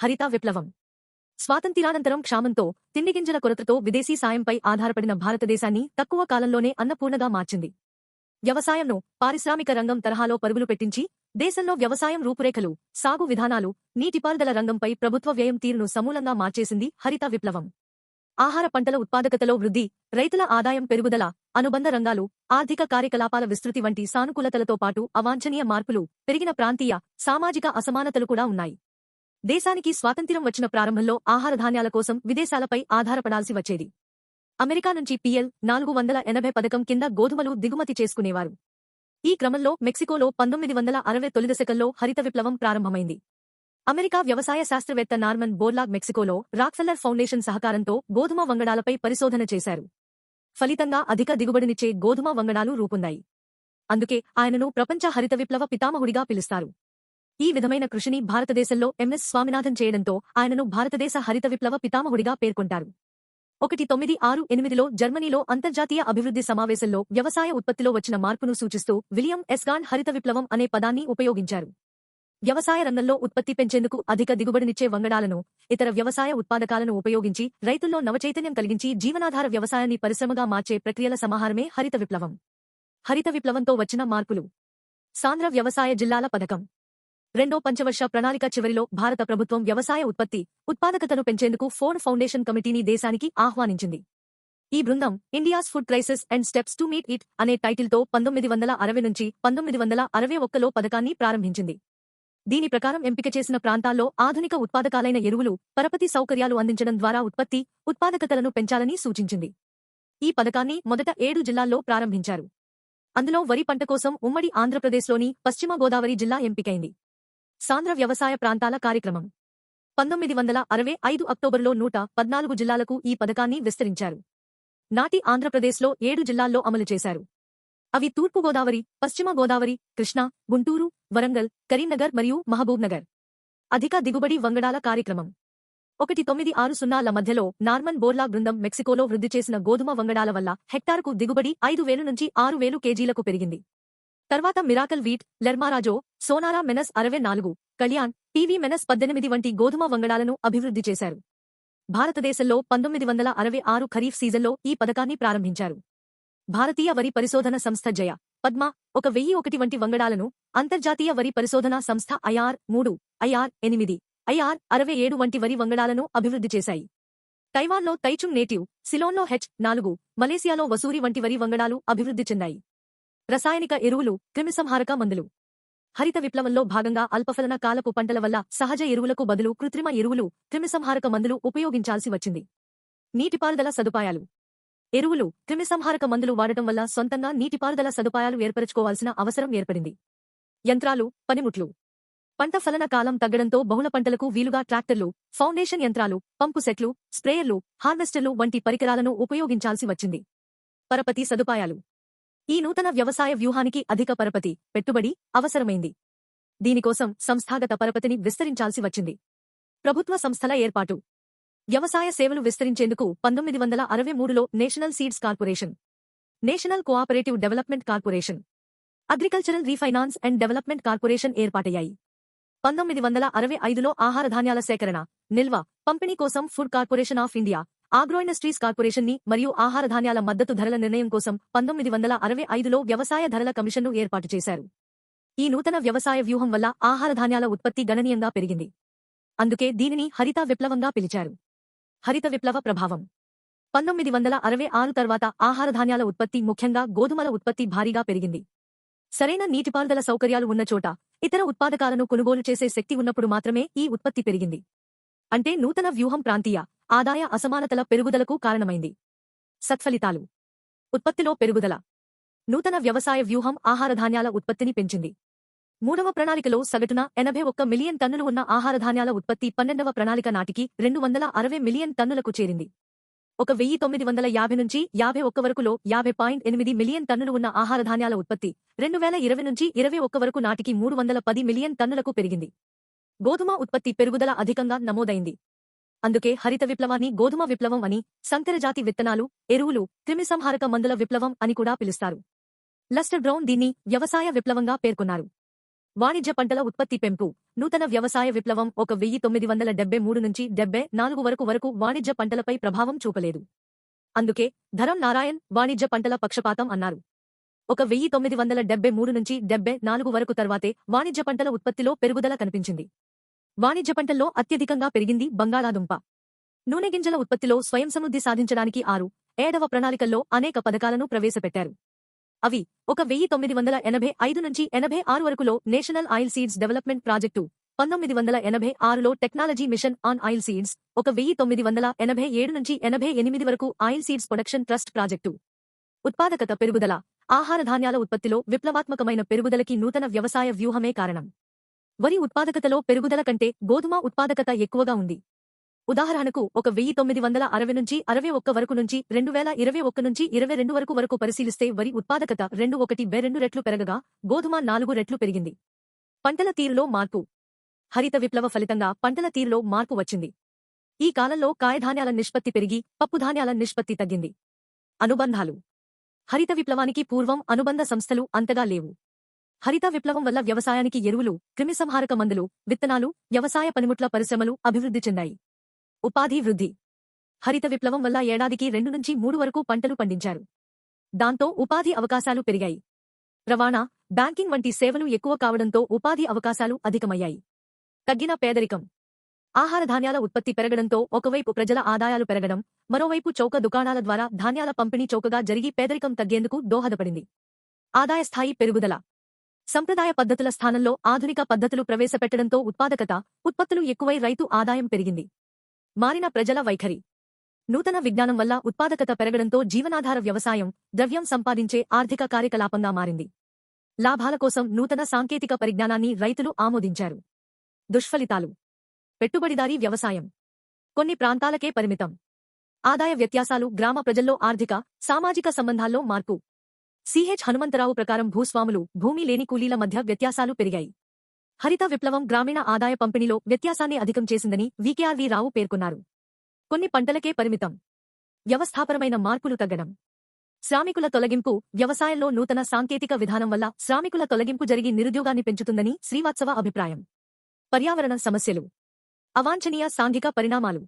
హరిత విప్లవం. స్వాతంత్ర్యానంతరం క్షామంతో తిండిగింజల కొరతతో విదేశీ సాయంపై ఆధారపడిన భారతదేశాన్ని తక్కువ కాలంలోనే అన్నపూర్ణగా మార్చింది. వ్యవసాయంను పారిశ్రామిక రంగం తరహాలో పరుగులు పెట్టించి దేశంలో వ్యవసాయం రూపురేఖలు సాగు విధానాలు నీటిపారుదల రంగంపై ప్రభుత్వ వ్యయం తీరును సమూలంగా మార్చేసింది హరిత విప్లవం. ఆహార పంటల ఉత్పాదకతలో వృద్ధి రైతుల ఆదాయం పెరుగుదల అనుబంధ రంగాలు ఆర్థిక కార్యకలాపాల విస్తృతి వంటి సానుకూలతలతో పాటు అవాంఛనీయ మార్పులు పెరిగిన ప్రాంతీయ సామాజిక అసమానతలు కూడా ఉన్నాయి. దేశానికి స్వాతంత్ర్యం వచ్చిన ప్రారంభంలో ఆహార ధాన్యాల కోసం విదేశాలపై ఆధారపడాల్సి వచ్చేది. అమెరికా నుంచి పిఎల్ నాలుగు వందల ఎనభై పథకం కింద గోధుమలు దిగుమతి చేసుకునేవారు. ఈ క్రమంలో మెక్సికోలో పంతొమ్మిది వందల అరవై తొలి దశకంలో హరిత విప్లవం ప్రారంభమైంది. అమెరికా వ్యవసాయ శాస్త్రవేత్త నార్మన్ బోర్లాగ్ మెక్సికోలో రాక్ఫెల్లర్ ఫౌండేషన్ సహకారంతో గోధుమ వంగడాలపై పరిశోధన చేశారు. ఫలితంగా అధిక దిగుబడినిచ్చే గోధుమ వంగడాలు రూపొందాయి. అందుకే ఆయనను ప్రపంచ హరిత విప్లవ పితామహుడిగా పిలుస్తారు. ఈ విధమైన కృషిని భారతదేశంలో ఎంఎస్ స్వామినాథన్ చేయడంతో ఆయనను భారతదేశ హరిత విప్లవ పితామహుడిగా పేర్కొంటారు. ఒకటి తొమ్మిది ఆరు ఎనిమిదిలో జర్మనీలో అంతర్జాతీయ అభివృద్ధి సమావేశంలో వ్యవసాయ ఉత్పత్తిలో వచ్చిన మార్పును సూచిస్తూ విలియం ఎస్గాన్ హరిత విప్లవం అనే పదాన్ని ఉపయోగించారు. వ్యవసాయ రంగంలో ఉత్పత్తి పెంచేందుకు అధిక దిగుబడినిచ్చే వంగడాలను ఇతర వ్యవసాయ ఉత్పాదకాలను ఉపయోగించి రైతుల్లో నవచైతన్యం కలిగించి జీవనాధార వ్యవసాయాన్ని పరిశ్రమగా మార్చే ప్రక్రియల సమాహారమే హరిత విప్లవం. హరిత విప్లవంతో వచ్చిన మార్పులు. సాంద్ర వ్యవసాయ జిల్లాల పథకం. రెండో పంచవర్ష ప్రణాళిక చివరిలో భారత ప్రభుత్వం వ్యవసాయ ఉత్పత్తి ఉత్పాదకతను పెంచేందుకు ఫోర్డ్ ఫౌండేషన్ కమిటీని దేశానికి ఆహ్వానించింది. ఈ బృందం India's food crisis and steps to meet it అనే టైటిల్తో పంతొమ్మిది వందల అరవై నుంచి పంతొమ్మిది వందల అరవై ఒక్కలో పథకాన్ని ప్రారంభించింది. దీని ప్రకారం ఎంపిక చేసిన ప్రాంతాల్లో ఆధునిక ఉత్పాదకాలైన ఎరువులు పరపతి సౌకర్యాలు అందించడం ద్వారా ఉత్పత్తి ఉత్పాదకతలను పెంచాలని సూచించింది. ఈ పథకాన్ని మొదట ఏడు జిల్లాల్లో ప్రారంభించారు. అందులో వరి పంట కోసం ఉమ్మడి ఆంధ్రప్రదేశ్లోని పశ్చిమ గోదావరి జిల్లా ఎంపికైంది. సాంద్ర వ్యవసాయ ప్రాంతాల కార్యక్రమం. పంతొమ్మిది వందల అరవై ఐదు అక్టోబర్లో నూట పద్నాలుగు జిల్లాలకు ఈ పథకాన్ని విస్తరించారు. నాటి ఆంధ్రప్రదేశ్లో ఏడు జిల్లాల్లో అమలు చేశారు. అవి తూర్పు గోదావరి పశ్చిమ గోదావరి కృష్ణా గుంటూరు వరంగల్ కరీంనగర్ మరియు మహబూబ్నగర్ అధిక దిగుబడి వంగడాల కార్యక్రమం. ఒకటి తొమ్మిది ఆరు సున్నాల మధ్యలో నార్మన్ బోర్లా బృందం మెక్సికోలో వృద్ధి చేసిన గోధుమ వంగడాల వల్ల హెక్టార్కు దిగుబడి ఐదు వేలు నుంచి ఆరు వేలు కేజీలకు పెరిగింది. తర్వాత miracle wheat Lerma Rojo Sonora menace అరవై నాలుగు కళ్యాణ్ టీవీ మెనస్ పద్దెనిమిది వంటి గోధుమ వంగడాలను అభివృద్ధి చేశారు. భారతదేశంలో పంతొమ్మిది వందల అరవై ఆరు ఖరీఫ్ సీజన్లో ఈ పథకాన్ని ప్రారంభించారు. భారతీయ వరి పరిశోధన సంస్థ జయ పద్మ ఒక వెయ్యి ఒకటి వంటి వంగడాలను అంతర్జాతీయ వరి పరిశోధనా సంస్థ ఐఆర్ మూడు ఐఆర్ ఎనిమిది ఐఆర్ అరవై ఏడు వంటి వరి వంగడాలను అభివృద్ధి చేశాయి. తైవాన్లో తైచుంగ్ నేటివ్ సిలోన్లో హెచ్ నాలుగు మలేసియాలో వసూరి వంటి వరి వంగడాలు అభివృద్ధి చెందాయి. రసాయనిక ఎరువులు క్రిమిసంహారక మందులు. హరిత విప్లవంలో భాగంగా అల్పఫలన కాలపు పంటల వల్ల సహజ ఎరువులకు బదులు కృత్రిమ ఎరువులు క్రిమిసంహారక మందులు ఉపయోగించాల్సి వచ్చింది. నీటిపారుదల సదుపాయాలు. ఎరువులు క్రిమిసంహారక మందులు వాడటం వల్ల సొంతంగా నీటిపారుదల సదుపాయాలు ఏర్పరచుకోవాల్సిన అవసరం ఏర్పడింది. యంత్రాలు పనిముట్లు. పంట ఫలన కాలం తగ్గడంతో బహుళ పంటలకు వీలుగా ట్రాక్టర్లు ఫౌండేషన్ యంత్రాలు పంపు సెట్లు స్ప్రేయర్లు హార్వెస్టర్లు వంటి పరికరాలను ఉపయోగించాల్సి వచ్చింది. పరపతి సదుపాయాలు. ఈ నూతన వ్యవసాయ వ్యూహానికి అధిక పరపతి పెట్టుబడి అవసరమైంది. దీనికోసం సంస్థాగత పరపతిని విస్తరించాల్సి వచ్చింది. ప్రభుత్వ సంస్థల ఏర్పాటు. వ్యవసాయ సేవలు విస్తరించేందుకు పంతొమ్మిది వందల అరవై మూడులో national seeds corporation national cooperative development corporation agricultural refinance and development corporation ఏర్పాటయ్యాయి. పంతొమ్మిది వందల అరవై ఐదులో ఆహారధాన్యాల సేకరణ నిల్వ పంపిణీ కోసం food corporation of India agro industries కార్పొరేషన్ని మరియు ఆహార ధాన్యాల మద్దతు ధరల నిర్ణయం కోసం పంతొమ్మిది వందల అరవై ఐదులో వ్యవసాయ ధరల కమిషన్ను ఏర్పాటు చేశారు. ఈ నూతన వ్యవసాయ వ్యూహం వల్ల ఆహార ధాన్యాల ఉత్పత్తి గణనీయంగా పెరిగింది. అందుకే దీనిని హరిత విప్లవంగా పిలిచారు. హరిత విప్లవ ప్రభావం. పంతొమ్మిది వందల అరవై ఆరు తర్వాత ఆహార ధాన్యాల ఉత్పత్తి ముఖ్యంగా గోధుమల ఉత్పత్తి భారీగా పెరిగింది. సరైన నీటిపారుదల సౌకర్యాలు ఉన్న చోట ఇతర ఉత్పాదకాలను కొనుగోలు చేసే శక్తి ఉన్నప్పుడు మాత్రమే ఈ ఉత్పత్తి పెరిగింది. అంటే నూతన వ్యూహం ప్రాంతీయ ఆదాయ అసమానతల పెరుగుదలకు కారణమైంది. సత్ఫలితాలు. ఉత్పత్తిలో పెరుగుదల. నూతన వ్యవసాయ వ్యూహం ఆహారధాన్యాల ఉత్పత్తిని పెంచింది. మూడవ ప్రణాళికలో సగటున ఎనభై ఒక్క మిలియన్ టన్నులు ఉన్న ఆహారధాన్యాల ఉత్పత్తి పన్నెండవ ప్రణాళిక నాటికి రెండు వందల అరవై మిలియన్ టన్నులకు చేరింది. ఒక వెయ్యి తొమ్మిది వందల యాభై నుంచి యాభై ఒక్క వరకులో యాభై పాయింట్ ఎనిమిది మిలియన్ టన్నులు ఉన్న ఆహారధాన్యాల ఉత్పత్తి రెండు వేల ఇరవై నుంచి ఇరవై ఒక్క వరకు నాటికి మూడు వందల పది మిలియన్ టన్నులకు పెరిగింది. గోధుమ ఉత్పత్తి పెరుగుదల అధికంగా నమోదైంది. అందుకే హరిత విప్లవాన్ని గోధుమ విప్లవం అని సంకరజాతి విత్తనాలు ఎరువులు క్రిమిసంహారక మందుల విప్లవం అని కూడా పిలుస్తారు. లస్టర్ బ్రౌన్ దీన్ని వ్యవసాయ విప్లవంగా పేర్కొన్నారు. వాణిజ్య పంటల ఉత్పత్తి పెంపు నూతన వ్యవసాయ విప్లవం ఒక వెయ్యి తొమ్మిది వందల డెబ్బై మూడు నుంచి డెబ్బై నాలుగు వరకు వరకు వాణిజ్య పంటలపై ప్రభావం చూపలేదు. అందుకే ధరం నారాయణ్ వాణిజ్య పంటల పక్షపాతం అన్నారు. ఒక వెయ్యి తొమ్మిది వందల డెబ్బై మూడు నుంచి డెబ్బై నాలుగు వరకు తర్వాతే వాణిజ్య పంటల ఉత్పత్తిలో పెరుగుదల కనిపించింది. వాణిజ్య పంటల్లో అత్యధికంగా పెరిగింది బంగాళాదుంప. నూనె గింజల ఉత్పత్తిలో స్వయం సమృద్ధి సాధించడానికి ఆరు ఏడవ ప్రణాళికల్లో అనేక పథకాలను ప్రవేశపెట్టారు. అవి ఒక వెయ్యి తొమ్మిది వందల ఎనభై ఐదు నుంచి ఎనభై ఆరు వరకులో national oil seeds development project పంతొమ్మిది వందల ఎనభై ఆరులో technology mission on oil seeds ఒక వెయ్యి తొమ్మిది వందల ఎనభై ఏడు నుంచి ఎనభై ఎనిమిది వరకు oil seeds production trust project. ఉత్పాదకత పెరుగుదల ఆహార ధాన్యాల ఉత్పత్తిలో విప్లవాత్మకమైన పెరుగుదలకి నూతన వ్యవసాయ వ్యూహమే కారణం. వరి ఉత్పాదకతలో పెరుగుదల కంటే గోధుమ ఉత్పాదకత ఎక్కువగా ఉంది. ఉదాహరణకు ఒక వెయ్యి తొమ్మిది వందల అరవై నుంచి అరవై ఒక్క వరకు నుంచి రెండు వేల ఇరవై ఒక్క నుంచి ఇరవై రెండు వరకు వరకు పరిశీలిస్తే వరి ఉత్పాదకత రెండు ఒకటి బె రెండు రెట్లు పెరగగా గోధుమ నాలుగు రెట్లు పెరిగింది. పంటల తీరులో మార్పు. హరిత విప్లవ ఫలితంగా పంటల తీరులో మార్పు వచ్చింది. ఈ కాలంలో కాయధాన్యాల నిష్పత్తి పెరిగి పప్పుధాన్యాల నిష్పత్తి తగ్గింది. అనుబంధాలు. హరిత విప్లవానికి పూర్వం అనుబంధ సంస్థలు అంతగా లేవు. హరిత విప్లవం వల్ల వ్యవసాయానికి ఎరువులు క్రిమిసంహారక మందులు విత్తనాలు వ్యవసాయ పనిముట్ల పరిశ్రమలు అభివృద్ధి చెందాయి. ఉపాధి వృద్ధి. హరిత విప్లవం వల్ల ఏడాదికి రెండు నుంచి మూడు వరకు పంటలు పండించారు. దాంతో ఉపాధి అవకాశాలు పెరిగాయి. రవాణా బ్యాంకింగ్ వంటి సేవలు ఎక్కువ కావడంతో ఉపాధి అవకాశాలు అధికమయ్యాయి. తగ్గిన పేదరికం. ఆహార ధాన్యాల ఉత్పత్తి పెరగడంతో ఒకవైపు ప్రజల ఆదాయాలు పెరగడం మరోవైపు చౌక దుకాణాల ద్వారా ధాన్యాల పంపిణీ చౌకగా జరిగి పేదరికం తగ్గేందుకు దోహదపడింది. ఆదాయ స్థాయి పెరుగుదల. సంప్రదాయ పద్ధతుల స్థానంలో ఆధునిక పద్ధతులు ప్రవేశపెట్టడంతో ఉత్పాదకత ఉత్పత్తులు ఎక్కువై రైతు ఆదాయం పెరిగింది. మారిన ప్రజల వైఖరి. నూతన విజ్ఞానం వల్ల ఉత్పాదకత పెరగడంతో జీవనాధార వ్యవసాయం ద్రవ్యం సంపాదించే ఆర్థిక కార్యకలాపంగా మారింది. లాభాల కోసం నూతన సాంకేతిక పరిజ్ఞానాన్ని రైతులు ఆమోదించారు. దుష్ఫలితాలు. పెట్టుబడిదారీ వ్యవసాయం. కొన్ని ప్రాంతాలకే పరిమితం. ఆదాయ వ్యత్యాసాలు గ్రామ ప్రజల్లో ఆర్థిక సామాజిక సంబంధాల్లో మార్పు. సిహెచ్ హనుమంతరావు ప్రకారం భూస్వాములు భూమి లేని కూలీల మధ్య వ్యత్యాసాలు పెరిగాయి. హరిత విప్లవం గ్రామీణ ఆదాయ పంపిణీలో వ్యత్యాసాన్ని అధికం చేసిందని వికేఆర్వి రావు పేర్కొన్నారు. కొన్ని పంటలకే పరిమితం. వ్యవస్థాపరమైన మార్పులు తగ్గడం. శ్రామికుల తొలగింపు వ్యవసాయంలో నూతన సాంకేతిక విధానం వల్ల శ్రామికుల తొలగింపు జరిగి నిరుద్యోగాన్ని పెంచుతుందని శ్రీవాత్సవ అభిప్రాయం. పర్యావరణ సమస్యలు. అవాంఛనీయ సాంఘిక పరిణామాలు.